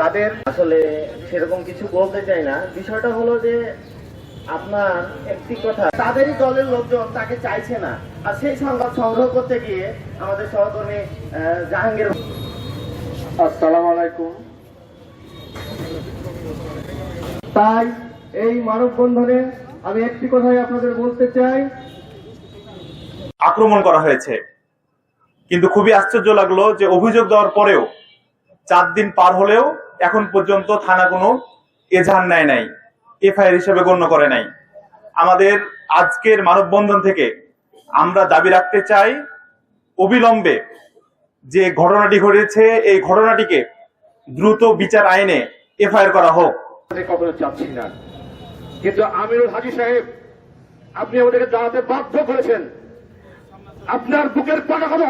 তাদের আসলে সেরকম কিছু বলতে চাই না। বিষয়টা হলো যে আপনার একটি কথা তাদেরই দলের লোকজন তাকে চাইছে না। আর সেই সংবাদ সংগ্রহ করতে গিয়ে আমাদের সহকর্মী জাহাঙ্গীর আসসালামু আলাইকুম। তাই এই মানববন্ধনে আমি একটি কথাই আপনাদের বলতে চাই। আক্রমণ করা হয়েছে। কিন্তু খুবই আশ্চর্য লাগল যে অভিযোগ দেওয়ার পরেও চার দিন পার হলেও এখন পর্যন্ত থানা কোনো এজাহার নেয় নাই, এফআইআর হিসেবে গণ্য করে নাই। আমাদের আজকের মানববন্ধন থেকে আমরা দাবি রাখতে চাই, অবিলম্বে যে ঘটনাটি ঘটেছে, এই ঘটনাটিকে দ্রুত বিচার আইনে এফআইআর করা হোক। কিন্তু আমিরুল হাজি সাহেব, আপনি আমাদেরকে দাঁড়াতে বাধ্য করেছেন। আপনার বুকের পাটা কথা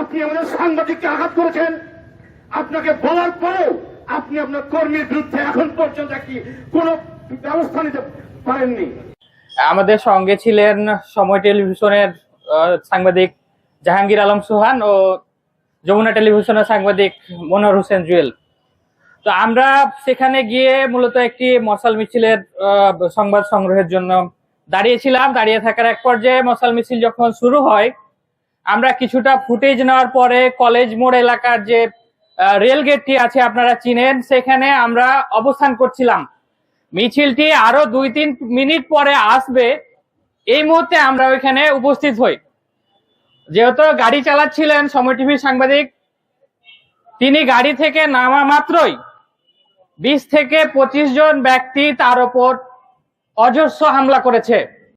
আপনি আমাদের সাংবাদিককে আঘাত করেছেন। আপনাকে বলার পরেও আপনি আপনার কর্মীর বিরুদ্ধে এখন পর্যন্ত একটি কোনো ব্যবস্থা নিতে পারেননি? আমাদের সঙ্গে ছিলেন সময় টেলিভিশনের সাংবাদিক জাহাঙ্গীর আলম সুহান ও যমুনা টেলিভিশনের সাংবাদিক মনোয়ার হোসেন জুয়েল। তো আমরা সেখানে গিয়ে মূলত একটি মশাল মিছিলের সংবাদ সংগ্রহের জন্য দাঁড়িয়েছিলাম। দাঁড়িয়ে থাকার এক পর্যায়ে মশাল মিছিল যখন শুরু হয়, আমরা কিছুটা ফুটেজ নেওয়ার পরে কলেজ মোড় এলাকার যে রেল গেটটি আছে, আপনারা চিনেন। সেখানে আমরা অবস্থান করছিলাম। মিছিলটি আরও দুই তিন মিনিট পরে আসবে। এই মুহূর্তে আমরা ওইখানে উপস্থিত হই। যেহেতু গাড়ি চালাচ্ছিলেন সময় টিভির সাংবাদিক, তিনি গাড়ি থেকে নামা মাত্রই বিশ থেকে পঁচিশ জন ব্যক্তি তার ওপর অজস্র হামলা করেছে।